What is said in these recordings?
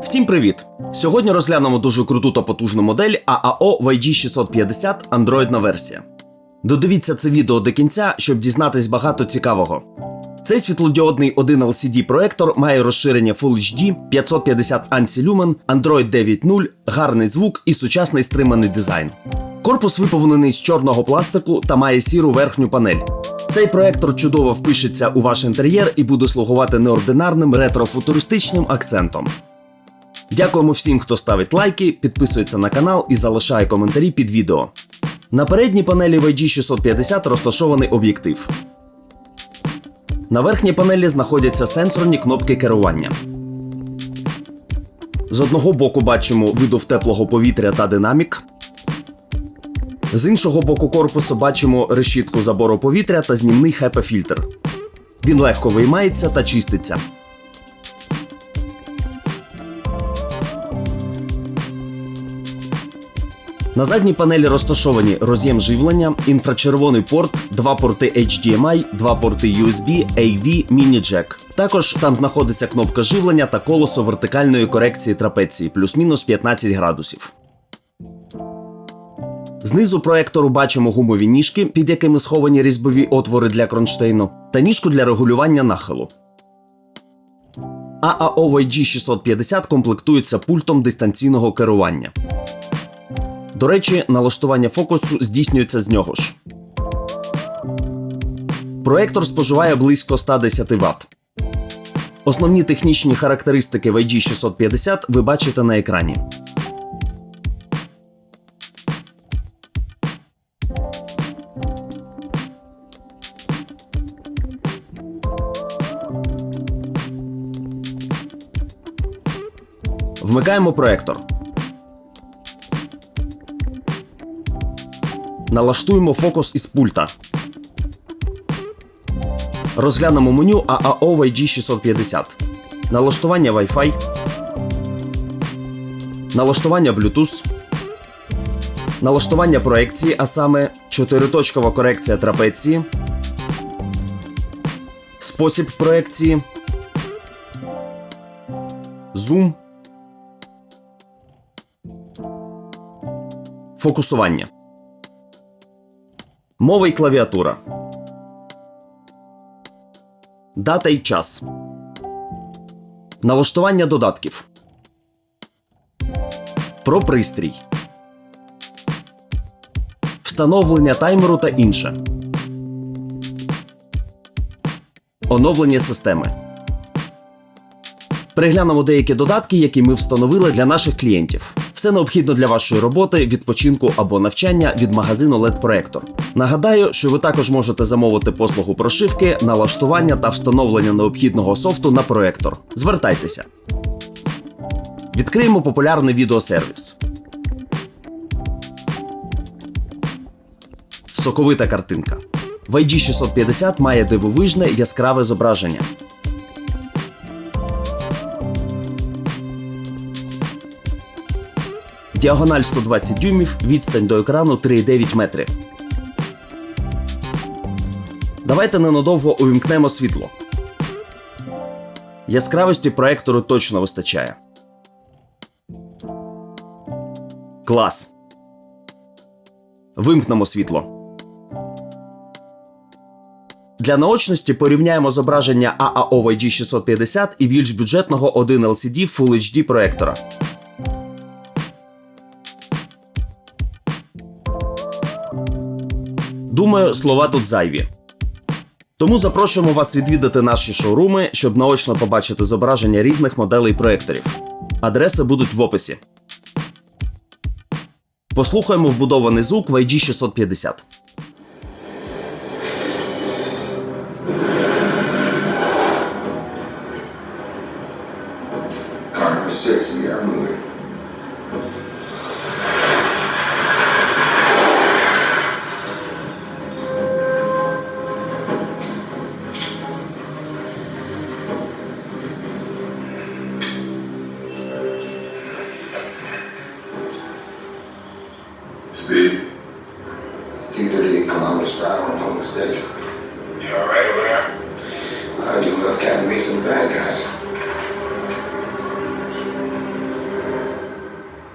Всім привіт! Сьогодні розглянемо дуже круту та потужну модель AAO YG650 Androidна версія. Додивіться це відео до кінця, щоб дізнатись багато цікавого. Цей світлодіодний 1 LCD проектор має розширення Full HD, 550 ANSI Lumen, Android 9.0, гарний звук і сучасний стриманий дизайн. Корпус виповнений з чорного пластику та має сіру верхню панель. Цей проектор чудово впишеться у ваш інтер'єр і буде слугувати неординарним ретро-футуристичним акцентом. Дякуємо всім, хто ставить лайки, підписується на канал і залишає коментарі під відео. На передній панелі YG650 розташований об'єктив. На верхній панелі знаходяться сенсорні кнопки керування. З одного боку бачимо видув теплого повітря та динамік. З іншого боку корпусу бачимо решітку забору повітря та знімний HEPA-фільтр. Він легко виймається та чиститься. На задній панелі розташовані роз'єм живлення, інфрачервоний порт, два порти HDMI, два порти USB, AV, міні-джек. Також там знаходиться кнопка живлення та колесо вертикальної корекції трапеції плюс-мінус 15 градусів. Знизу проектору бачимо гумові ніжки, під якими сховані різьбові отвори для кронштейну, та ніжку для регулювання нахилу. AAO YG650 комплектується пультом дистанційного керування. До речі, налаштування фокусу здійснюється з нього ж. Проектор споживає близько 110 Вт. Основні технічні характеристики YG650 ви бачите на екрані. Вмикаємо проектор. Налаштуємо фокус із пульта. Розглянемо меню AAO YG650. Налаштування Wi-Fi. Налаштування Bluetooth. Налаштування проекції, а саме чотириточкова корекція трапеції. Спосіб проекції. Зум. Фокусування. Мова і клавіатура. Дата і час. Налаштування додатків. Про пристрій. Встановлення таймеру та інше. Оновлення системи. Переглянемо деякі додатки, які ми встановили для наших клієнтів. Все необхідно для вашої роботи, відпочинку або навчання від магазину LED Proyector. Нагадаю, що ви також можете замовити послугу прошивки, налаштування та встановлення необхідного софту на проектор. Звертайтеся. Відкриємо популярний відеосервіс. Соковита картинка. В IG650 має дивовижне яскраве зображення. Діагональ 120 дюймів, відстань до екрану 3,9 метри. Давайте ненадовго увімкнемо світло. Яскравості проектору точно вистачає. Клас. Вимкнемо світло. Для наочності порівняємо зображення AAO YG650 і більш бюджетного 1 LCD Full HD проектора. Думаю, слова тут зайві. Тому запрошуємо вас відвідати наші шоуруми, щоб наочно побачити зображення різних моделей проекторів. Адреси будуть в описі. Послухаємо вбудований звук в IG650. Six, we are moving. 238 kilometers per hour on the mistake. You alright over there? I do love Captain Mason bad guys.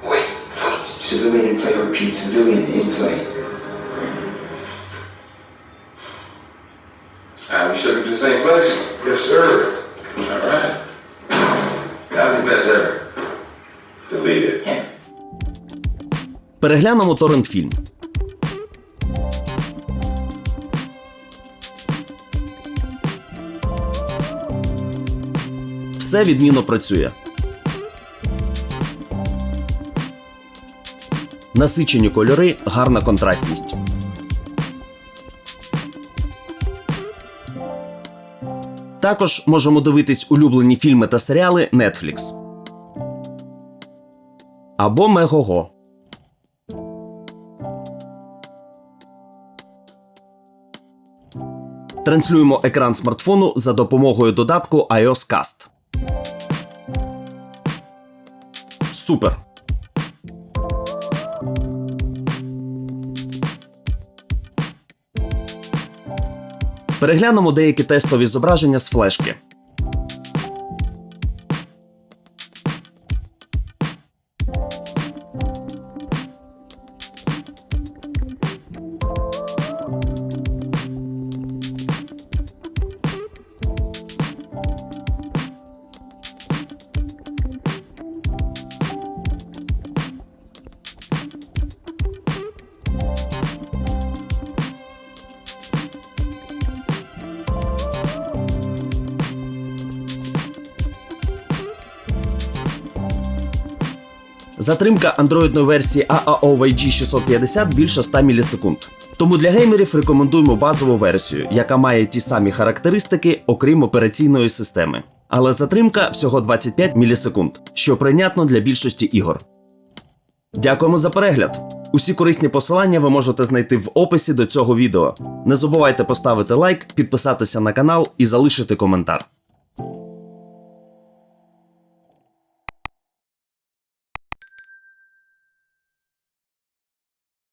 Wait, wait. Civilian in play, repeat, civilian in play. Переглянемо торрент фільм. Все відмінно працює. Насичені кольори, гарна контрастність. Також можемо дивитись улюблені фільми та серіали Netflix. Або Мегого. Транслюємо екран смартфону за допомогою додатку iOS Cast. Супер. Переглянемо деякі тестові зображення з флешки. Затримка андроїдної версії AAO YG 650 більше 100 мілісекунд. Тому для геймерів рекомендуємо базову версію, яка має ті самі характеристики, окрім операційної системи. Але затримка всього 25 мілісекунд, що прийнятно для більшості ігор. Дякуємо за перегляд! Усі корисні посилання ви можете знайти в описі до цього відео. Не забувайте поставити лайк, підписатися на канал і залишити коментар.